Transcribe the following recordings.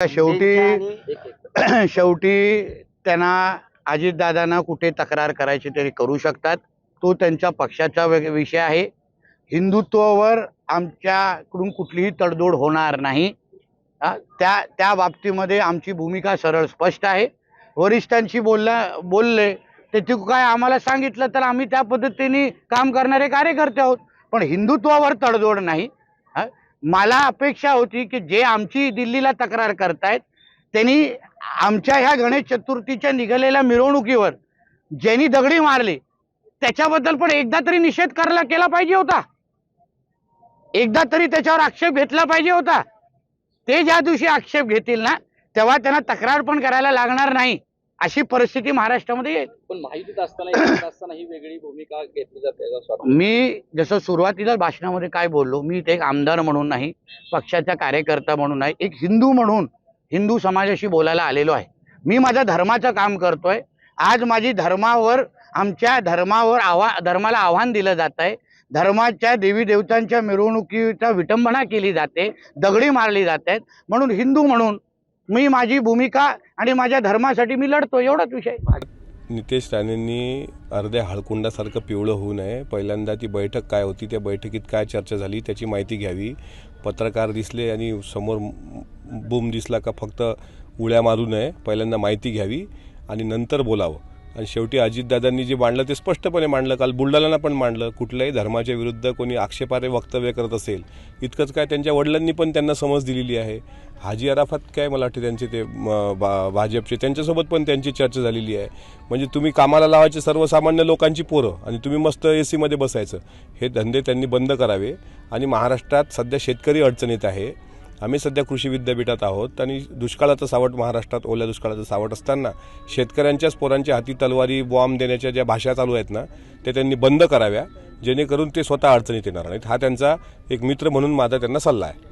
शेवटी शेवटी त्यांना अजितदादांना कुठे तक्रार करायची ते करू शकतात. तो त्यांच्या पक्षाचा विषय आहे. हिंदुत्वावर आमच्याकडून कुठलीही तडजोड होणार नाही. त्या त्या बाबतीमध्ये आमची भूमिका सरळ स्पष्ट आहे. वरिष्ठांशी बोलला बोलले ते ते काय आम्हाला सांगितलं तर आम्ही त्या पद्धतीने काम करणारे कार्यकर्ते आहोत. पण हिंदुत्वावर तडजोड नाही. मला अपेक्षा होती की जे आमची दिल्लीला तक्रार करतायत त्यांनी आमच्या ह्या गणेश चतुर्थीच्या निघालेल्या मिरवणुकीवर ज्यांनी दगडी मारली त्याच्याबद्दल पण एकदा तरी निषेध करायला केला पाहिजे होता. एकदा तरी त्याच्यावर आक्षेप घेतला पाहिजे होता. ते ज्या दिवशी आक्षेप घेतील ना तेव्हा त्यांना तक्रार पण करायला लागणार नाही अशी परिस्थिती महाराष्ट्रामध्ये येईल. पण माहितीत असताना असताना ही वेगळी भूमिका घेतली जाते मी जसं सुरुवातीला भाषणामध्ये काय बोललो मी ते एक आमदार म्हणून नाही पक्षाचा कार्यकर्ता म्हणून नाही एक हिंदू म्हणून हिंदू समाजाशी बोलायला आलेलो आहे. मी माझ्या धर्माचं काम करतोय. आज माझी धर्मावर आमच्या धर्मावर आव्हा धर्माला आव्हान दिलं जात आहे. धर्माच्या देवी देवतांच्या मिरवणुकीचा विटंबना केली जाते दगडी मारली जात आहेत. म्हणून हिंदू म्हणून मी माझी भूमिका आणि माझ्या धर्मासाठी मी लढतो एवढाच विषय नितेश राणेंनी अर्ध्या हळकुंडासारखं पिवळं होऊ नये. पहिल्यांदा ती बैठक काय होती त्या बैठकीत काय चर्चा झाली त्याची माहिती घ्यावी. पत्रकार दिसले आणि समोर बूम दिसला का फक्त उड्या मारू नये पहिल्यांदा माहिती घ्यावी आणि नंतर बोलावं. आणि शेवटी अजितदादांनी जे मांडलं ते स्पष्टपणे मांडलं. काल बुलढाण्याला पण मांडलं. कुठल्याही धर्माच्या विरुद्ध कोणी आक्षेपार्ह वक्तव्य करत असेल इतकंच काय त्यांच्या वडिलांनी पण त्यांना समज दिलेली आहे. हाजी अराफात काय मला वाटते त्यांचे ते बा भाजपचे त्यांच्यासोबत पण त्यांची चर्चा झालेली आहे. म्हणजे तुम्ही कामाला लावायचे सर्वसामान्य लोकांची पोरं आणि तुम्ही मस्त ए सीमध्ये बसायचं हे धंदे त्यांनी बंद करावे. आणि महाराष्ट्रात सध्या शेतकरी अडचणीत आहे. आम्ही सध्या कृषी विद्यापीठात आहोत आणि दुष्काळाचं सावट महाराष्ट्रात ओल्या दुष्काळाचं सावट असताना शेतकऱ्यांच्याच पोरांच्या हाती तलवारी बॉम्ब देण्याच्या ज्या भाषा चालू आहेत ना ते त्यांनी बंद कराव्या जेणेकरून ते स्वतः अडचणीत येणार नाहीत. हा त्यांचा एक मित्र म्हणून माझा त्यांना सल्ला आहे.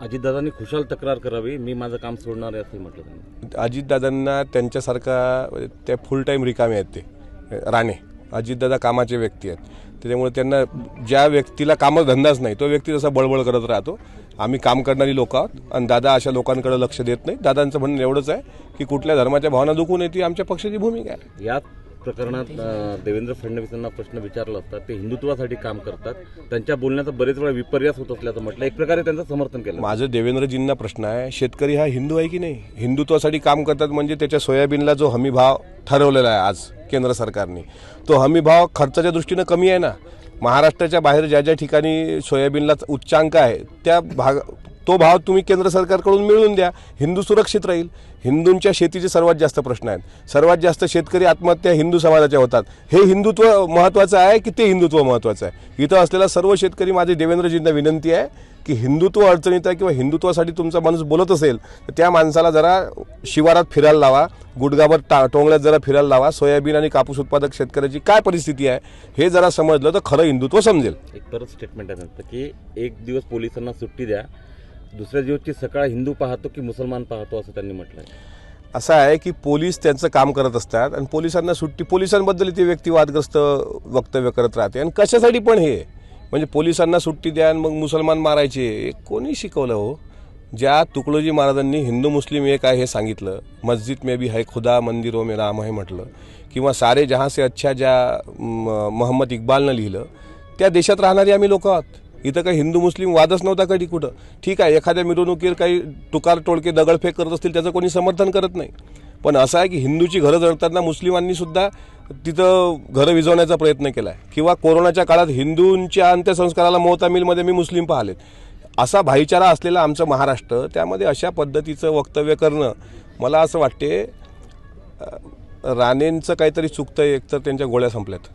अजितदादांनी खुशाल तक्रार करावी मी माझं काम सोडणार आहे असं म्हटलं त्यांनी. अजितदादांना त्यांच्यासारखा त्या फुल टाईम रिकामे आहेत ते. राणे. अजितदादा कामाचे व्यक्ती आहेत. त्याच्यामुळे त्यांना ज्या व्यक्तीला कामच धंदाच नाही तो व्यक्ती तसा बळबळ करत राहतो आम्ही काम करणारी लोक आहोत आणि दादा अशा लोकांकडे लक्ष देत नाही. दादांचं म्हणणं एवढंच आहे की कुठल्या धर्माच्या भावना दुखून येते आमच्या पक्षाची भूमिका आहे. याच प्रकरणात देवेंद्र फडणवीसांना प्रश्न विचारला असता ते हिंदुत्वासाठी काम करतात. त्यांच्या बोलण्याचा बरेच वेळा विपर्यास होत असल्याचं म्हटलं. एक प्रकारे त्यांचं समर्थन केलं. माझं देवेंद्रजींना प्रश्न आहे शेतकरी हा हिंदू आहे की नाही? हिंदुत्वासाठी काम करतात म्हणजे त्याच्या सोयाबीनला जो हमी भाव ठरवलेला आहे आज. केंद्र सरकारने. तो हमी भाव खर्चाच्या दृष्टीनं कमी आहे ना. महाराष्ट्राच्या बाहेर ज्या ज्या ठिकाणी सोयाबीनला उच्चांक आहे त्या भाग तो भाव तुम्ही केंद्र सरकारकडून मिळवून द्या. हिंदू सुरक्षित राहील. हिंदूंच्या शेतीचे सर्वात जास्त प्रश्न आहेत. सर्वात जास्त शेतकरी आत्महत्या हिंदू समाजाच्या होतात. हे हिंदुत्व महत्त्वाचं आहे की ते हिंदुत्व महत्त्वाचं आहे? इथं असलेला सर्व शेतकरी माझी देवेंद्रजींना विनंती आहे. की हिंदुत्व अडचणीत आहे किंवा हिंदुत्वासाठी तुमचा माणूस बोलत असेल तर त्या माणसाला जरा शिवारात फिरायला लावा गुडगावर टा टोंगल्यात जरा फिरायला लावा सोयाबीन आणि कापूस उत्पादक शेतकऱ्याची काय परिस्थिती आहे हे जरा समजलं तर खरं हिंदुत्व समजेल. एक परत स्टेटमेंट आहे त्यांचं की एक दिवस पोलिसांना सुट्टी द्या दुसऱ्या दिवसची सकाळ हिंदू पाहतो की मुसलमान पाहतो असं त्यांनी म्हटलं आहे असं आहे की पोलीस त्यांचं काम करत असतात आणि पोलिसांना सुट्टी पोलिसांबद्दल ती व्यक्ती वादग्रस्त वक्तव्य करत राहते. आणि कशासाठी पण हे म्हणजे पोलिसांना सुट्टी द्या आणि मग मुसलमान मारायचे. कोणी शिकवलं हो? ज्या तुकडोजी महाराजांनी हिंदू मुस्लिम एक आहे हे सांगितलं. मस्जिद मे भी है खुदा मंदिरो मे राम आहे म्हटलं. किंवा सारे जहां से अच्छा ज्या म- मोहम्मद इक्बालनं लिहिलं त्या देशात राहणारी आम्ही लोक आहोत. इथं काही हिंदू मुस्लिम वादच नव्हता कधी कुठं. ठीक आहे एखाद्या मिरवणुकीवर काही टुकार टोळके दगडफेक करत असतील त्याचं कोणी समर्थन करत नाही. पण असं आहे की हिंदूची घरं जळताना मुस्लिमांनी सुद्धा तिथं घरं विझवण्याचा प्रयत्न केला आहे किंवा कोरोनाच्या काळात हिंदूंच्या अंत्यसंस्काराला मोहता मिलमध्ये मी मुस्लिम पाहिले असा भाईचारा असलेला आमचं महाराष्ट्र त्यामध्ये अशा पद्धतीचं वक्तव्य करणं मला असं वाटते राणेंचं काहीतरी चुकतं एक तर त्यांच्या गोळ्या संपल्यात.